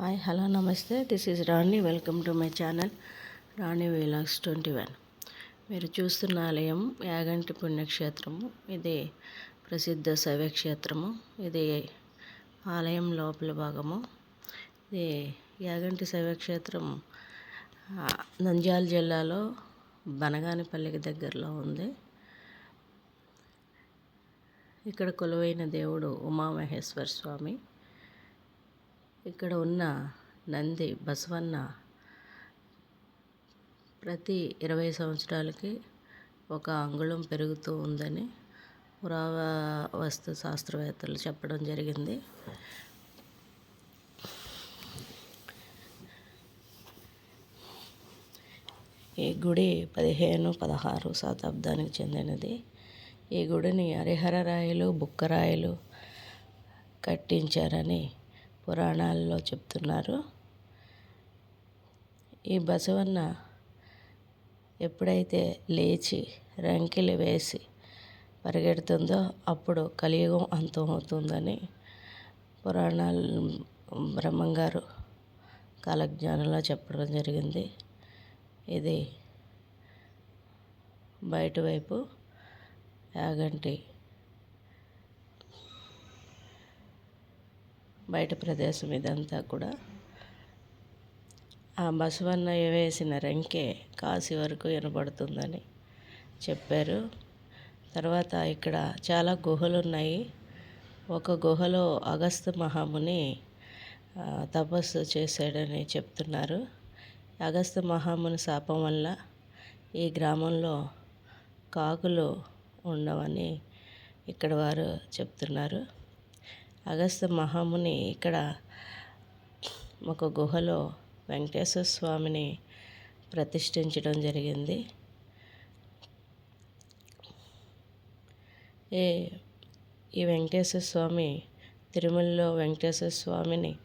Hi hello నమస్తే. This is Rani welcome to my channel Rani vlogs twenty one మీరు చూస్తున్న ఆలయం యాగంటి పుణ్యక్షేత్రము ఇది ప్రసిద్ధ శైవక్షేత్రము. ఇది ఆలయం లోపల భాగము. ఇది యాగంటి శైవక్షేత్రం నంద్యాల జిల్లాలో బనగానిపల్లికి దగ్గరలో ఉంది. ఇక్కడ కొలువైన దేవుడు ఉమామహేశ్వర స్వామి. ఇక్కడ ఉన్న నంది బసవన్న ప్రతి ఇరవై సంవత్సరాలకి ఒక అంగుళం పెరుగుతూ ఉందని పురావస్తు శాస్త్రవేత్తలు చెప్పడం జరిగింది. ఈ గుడి పదిహేను పదహారు శతాబ్దానికి చెందినది. ఈ గుడిని హరిహరరాయలు బుక్కరాయలు కట్టించారని పురాణాల్లో చెప్తున్నారు. ఈ బసవన్న ఎప్పుడైతే లేచి రంకెలు వేసి పరిగెడుతుందో అప్పుడు కలియుగం అంతమవుతుందని పురాణాలు బ్రహ్మంగారు కాలజ్ఞానంలో చెప్పడం జరిగింది. ఇది బయట వైపు యాగంటి బయట ప్రదేశం ఇదంతా కూడా. ఆ బసవన్న వేసిన రంకే కాశీ వరకు వినబడుతుందని చెప్పారు. తర్వాత ఇక్కడ చాలా గుహలు ఉన్నాయి ఒక గుహలో అగస్త మహాముని తపస్సు చేశాడని చెప్తున్నారు. అగస్త మహాముని శాపం వల్ల ఈ గ్రామంలో కాకులు ఉండవని ఇక్కడ వారు చెప్తున్నారు. అగస్త్య మహాముని ఇక్కడ ఒక గుహలో వెంకటేశ్వర స్వామిని ప్రతిష్ఠించడం జరిగింది. ఏ ఈ వెంకటేశ్వర స్వామి తిరుమలలో వెంకటేశ్వర స్వామిని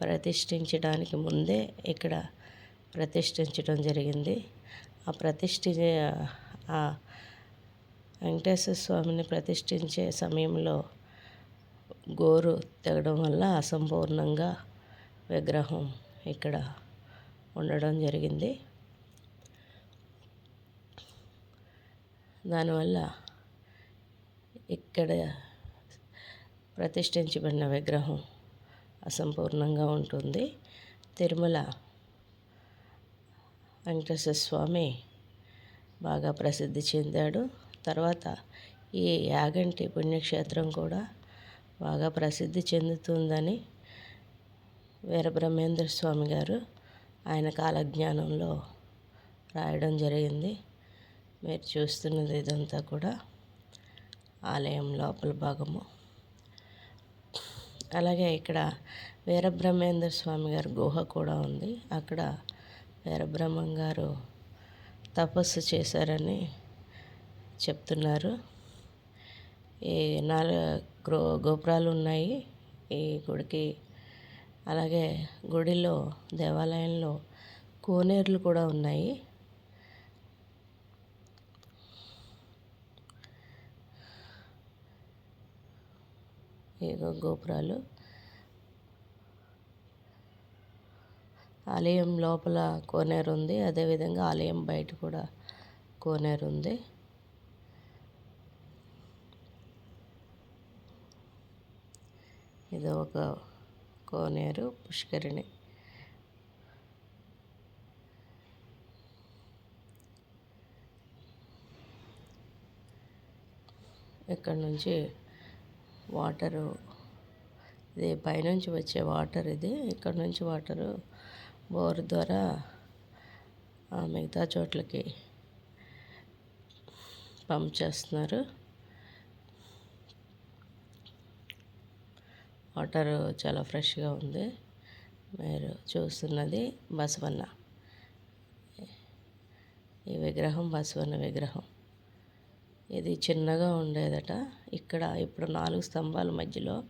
ప్రతిష్ఠించడానికి ముందే ఇక్కడ ప్రతిష్ఠించడం జరిగింది. ఆ ప్రతిష్ఠ ఆ వెంకటేశ్వర స్వామిని ప్రతిష్ఠించే సమయంలో గోరు తెగడం వల్ల అసంపూర్ణంగా విగ్రహం ఇక్కడ ఉండడం జరిగింది. దానివల్ల ఇక్కడ ప్రతిష్ఠించబడిన విగ్రహం అసంపూర్ణంగా ఉంటుంది. తిరుమల వెంకటేశ్వర స్వామి బాగా ప్రసిద్ధి చెందాడు. తర్వాత ఈ యాగంటి పుణ్యక్షేత్రం కూడా బాగా ప్రసిద్ధి చెందుతుందని వీరబ్రహ్మేంద్ర స్వామి గారు ఆయన కాలజ్ఞానంలో రాయడం జరిగింది. మీరు చూస్తున్నది ఇదంతా కూడా ఆలయం లోపల భాగము. అలాగే ఇక్కడ వీరబ్రహ్మేంద్ర స్వామి గారి గుహ కూడా ఉంది. అక్కడ వీరబ్రహ్మం గారు తపస్సు చేశారని చెప్తున్నారు. ఈ నాలుగు గ్రో గోపురాలు ఉన్నాయి. ఈ గుడికి అలాగే గుడిలో దేవాలయంలో కోనేరులు కూడా ఉన్నాయి. ఇగో గోపురాలు. ఆలయం లోపల కోనేరు ఉంది అదేవిధంగా ఆలయం బయట కూడా కోనేరు ఉంది ఇది ఒక కోనేరు పుష్కరిణి. ఇక్కడ నుంచి? వాటరు. ఇది పైనుంచి వచ్చే వాటర్ ఇది. ఇక్కడ నుంచి వాటరు బోర్ ద్వారా ఆ, మిగతా చోట్లకి పంప్ చేస్తున్నారు. వాటర్ చాలా ఫ్రెష్గా ఉంది. మీరు చూస్తున్నది బసవన్న. ఈ విగ్రహం బసవన్న విగ్రహం. ఇది చిన్నగా ఉండేదట. ఇక్కడ ఇప్పుడు నాలుగు స్తంభాల మధ్యలో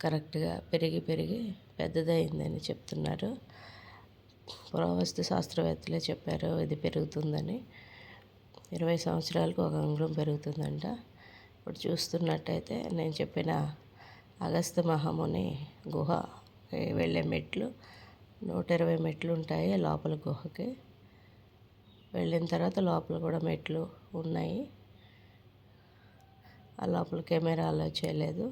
కరెక్ట్గా పెరిగి పెరిగి పెద్దదైందని చెప్తున్నారు. పురావస్తు శాస్త్రవేత్తలే చెప్పారు ఇది పెరుగుతుందని. ఇరవై సంవత్సరాలకు ఒక అంగుళం పెరుగుతుందంట. ఇప్పుడు చూస్తున్నట్టయితే నేను చెప్పిన అగస్త్య మహాముని గుహ వెళ్ళే మెట్లు నూట ఇరవై మెట్లు ఉంటాయి లోపల గుహకి. వెళ్ళిన తర్వాత లోపల కూడా మెట్లు ఉన్నాయి. ఆ లోపల కెమెరా అలా చేయలేదు.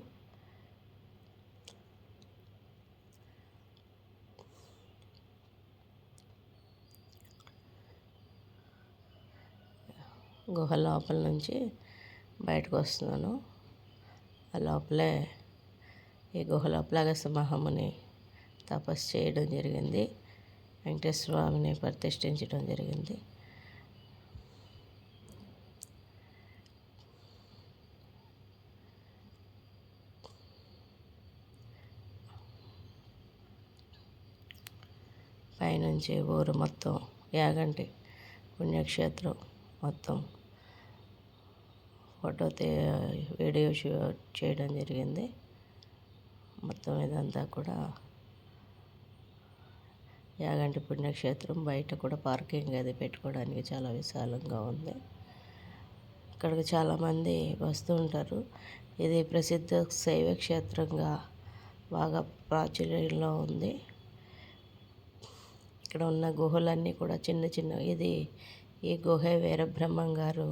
గుహ లోపల నుంచి బయటకు వస్తున్నాను. ఆ లోపలే ఈ గుహలో లోపల అగస్త్య తపస్సు చేయడం జరిగింది. వెంకటేశ్వర స్వామిని ప్రతిష్ఠించడం జరిగింది. పైనుంచి ఊరు మొత్తం యాగంటి పుణ్యక్షేత్రం మొత్తం ఫోటో తీ వీడియో షూట్ చేయడం జరిగింది. మొత్తం ఇదంతా కూడా యాగంటి పుణ్యక్షేత్రం. బయట కూడా పార్కింగ్ అది పెట్టుకోవడానికి చాలా విశాలంగా ఉంది. ఇక్కడికి చాలామంది వస్తూ ఉంటారు. ఇది ప్రసిద్ధ శైవ క్షేత్రంగా బాగా ప్రాచుర్యంలో ఉంది. ఇక్కడ ఉన్న గుహలన్నీ కూడా చిన్న చిన్న ఇది ఈ గుహ వీరబ్రహ్మం గారు